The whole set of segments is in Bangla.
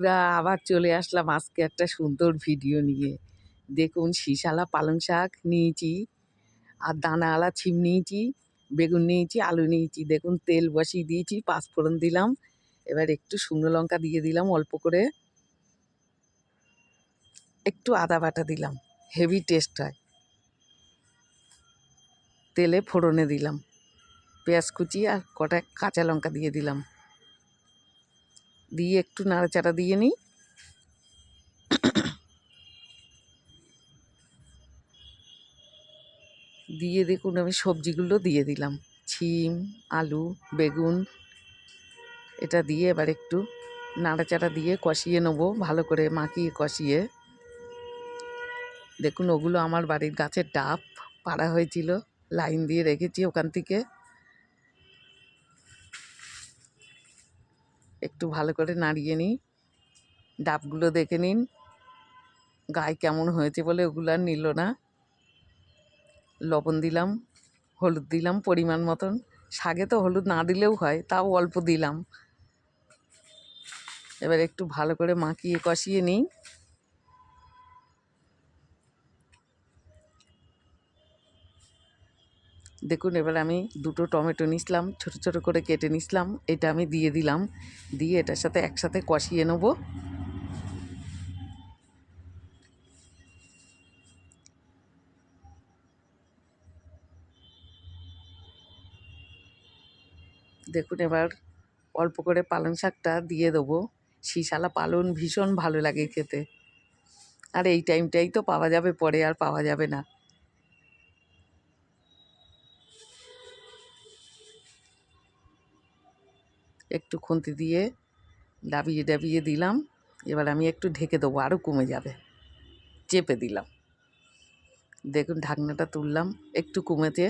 বন্ধুরা আবার চলে আসলাম আজকে একটা সুন্দর ভিডিও নিয়ে। দেখুন শিশালা পালং শাক নিয়েছি, আর দানাওয়ালা ছিম নিয়েছি, বেগুন নিয়েছি, আলু নিয়েছি। দেখুন, তেল বসিয়ে দিয়েছি, পাঁচফোড়ন দিলাম। এবার একটু শুকনো লঙ্কা দিয়ে দিলাম অল্প করে। একটু আদা বাটা দিলাম, হেভি টেস্ট হয়। তেলে ফোড়নে দিলাম, পেঁয়াজ কুচি আর কটা কাঁচা লঙ্কা দিয়ে দিলাম। দিয়ে একটু নাড়াচাড়া দিয়ে নিই। দিয়ে দেখুন আমি সবজিগুলো দিয়ে দিলাম। ছিম, আলু, বেগুন, এটা দিয়ে এবার একটু নাড়াচাড়া দিয়ে কষিয়ে নেব, ভালো করে মাখিয়ে কষিয়ে। দেখুন ওগুলো আমার বাড়ির গাছের ডাব, পাড়া হয়েছিল, লাইন দিয়ে রেখেছি ওখান থেকে। একটু ভালো করে নাড়িয়ে নিই। ডাবগুলো দেখে নিন। গায়ে কেমন হয়েছে বলে ওগুলো আর নিল না। লবণ দিলাম, হলুদ দিলাম পরিমাণ মতন। শাগে তো হলুদ না দিলেও হয়, তাও অল্প দিলাম। এবার একটু ভালো করে মাখিয়ে কষিয়ে নিই। দেখুন, এবার আমি দুটো টমেটো নিছিলাম ছোট ছোট করে কেটে নিছিলাম এটা আমি দিয়ে দিলাম, দিয়ে এটার সাথে একসাথে কষিয়ে নেব। দেখুন, এবার অল্প করে পালং শাকটা দিয়ে দেবো। শিশালা পালন ভীষণ ভালো লাগে খেতে। আর এই টাইমটাই তো পাওয়া যাবে পরে, আর পাওয়া যাবে না। একটু খুন্তি দিয়ে ডাবিয়ে ডাবিয়ে দিলাম। এবার আমি একটু ঢেকে দেবো আরও কমে যাবে। চেপে দিলাম। দেখুন, ঢাকনাটা তুললাম একটু কমেছে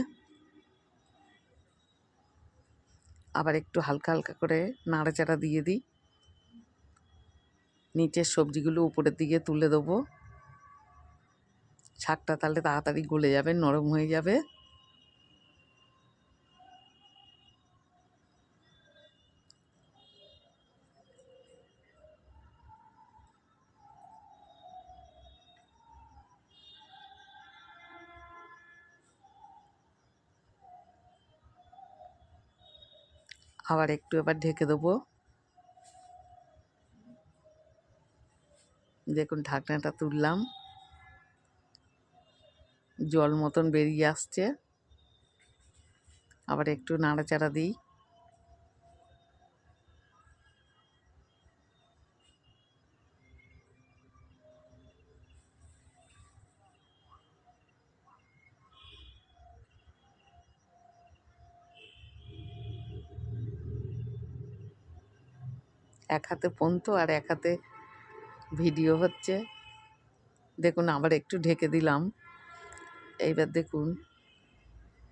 আবার একটু হালকা হালকা করে নাড়াচাড়া দিয়ে দিই। নিচের সবজিগুলো উপরের দিকে তুলে দেবো। শাকটা তাহলে তাড়াতাড়ি গলে যাবে, নরম হয়ে যাবে। আবার একটু এবার ঢেকে দেবো। দেখুন ঢাকনাটা তুললাম। জল মতন বেরিয়ে আসছে। আবার একটু নাড়াচাড়া দিই। এক হাতে ফোন তো আর এক হাতে ভিডিও হচ্ছে। দেখুন, আবার একটু ঢেকে দিলাম। এইবার দেখুন,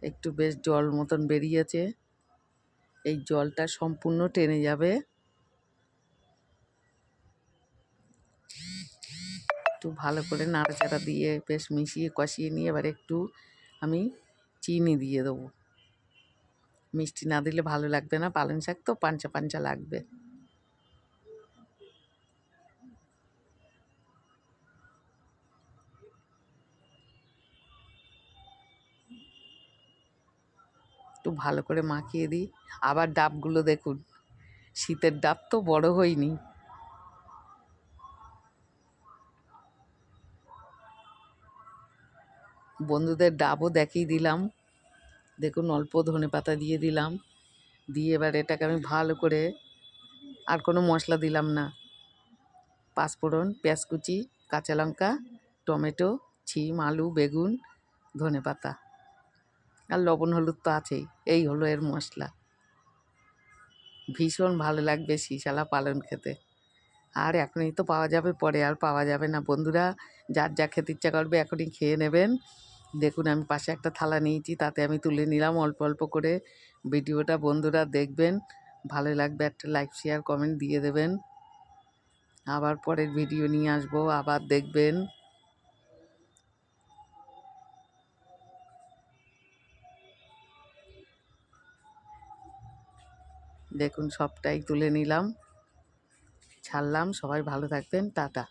একটু বেশ জল মতন বেরিয়েছে। এই জলটা সম্পূর্ণ টেনে যাবে। একটু ভালো করে নাড়াচাড়া দিয়ে, বেশ মিশিয়ে কষিয়ে নিয়ে এবার একটু আমি চিনি দিয়ে দেবো। মিষ্টি না দিলে ভালো লাগবে না। পালং শাক তো পাঞ্চা পাঞ্চা লাগবে। একটু ভালো করে মাখিয়ে দিই। আবার ডাবগুলো দেখুন, শীতের ডাব তো বড় হয়নি। বন্ধুদের ডাবও দেখিয়ে দিলাম। দেখুন অল্প ধনে পাতা দিয়ে দিলাম। দিয়ে এবার এটাকে আমি ভালো করে আর কোনো মশলা দিলাম না। পাঁচফোড়ন পেঁয়াজ কুচি কাঁচা লঙ্কা, টমেটো, ছিম, আলু, বেগুন, ধনে পাতা। আর লবণ, হলুদ তো আছেই। এই হলো এর মশলা। ভীষণ ভালো লাগবে শিশালা পালন খেতে। আর এখনই তো পাওয়া যাবে, পরে আর পাওয়া যাবে না। বন্ধুরা, যার যা খেতে ইচ্ছা করবে এখনই খেয়ে নেবেন। দেখুন, আমি পাশে একটা থালা নিয়েছি, তাতে আমি তুলে নিলাম অল্প অল্প করে। ভিডিওটা বন্ধুরা দেখবেন। ভালো লাগবে একটা লাইক, শেয়ার, কমেন্ট দিয়ে দেবেন। আবার পরের ভিডিও নিয়ে আসব, আবার দেখবেন। দেখুন সবটাই তুলে নিলাম। ছাড়লাম। সবাই ভালো থাকবেন। টাটা।